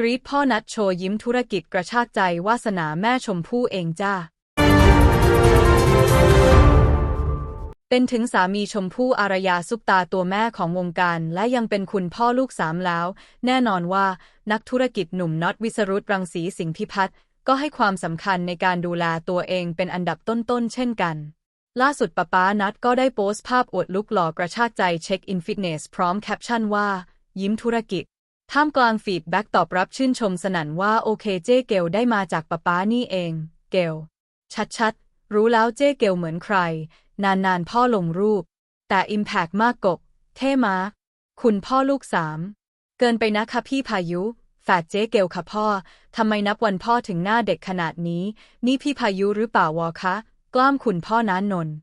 กรีดพ่อนัดโชว์ยิ้มธุรกิจกระชากใจวาสนาแม่ชมพู่เองจ้า เป็นถึงสามีชมพู่อารยาซุปตาตัวแม่ของวงการ และยังเป็นคุณพ่อลูกสามแล้ว แน่นอนว่านักธุรกิจหนุ่มน็อตวิสรุตรังสีสิงห์พิพัฒน์ก็ให้ความสำคัญในการดูแลตัวเองเป็นอันดับต้นๆเช่นกัน ล่าสุดป้าป้านัดก็ได้โพสต์ภาพอวดลุกหล่อกระชากใจเช็คอินฟิตเนสพร้อมแคปชั่นว่า ยิ้มธุรกิจ ท่ามกลางฟีดแบ็กตอบรับชื่นชมสนั่นว่าโอเคเจ๊เกลได้มาจากป้าป้านี่เอง เกลชัดๆ รู้แล้วเจ๊เกลเหมือนใคร นานๆ พ่อลงรูป แต่อิมแพกมากกบ เท่มาคุณพ่อลูกสาม เกินไปนะคะพี่พายุ แฝดเจ๊เกลค่ะพ่อ ทำไมนับวันพ่อถึงหน้าเด็กขนาดนี้ นี่พี่พายุหรือเปล่าวอคะ กล้ามคุณพ่อน้านนท์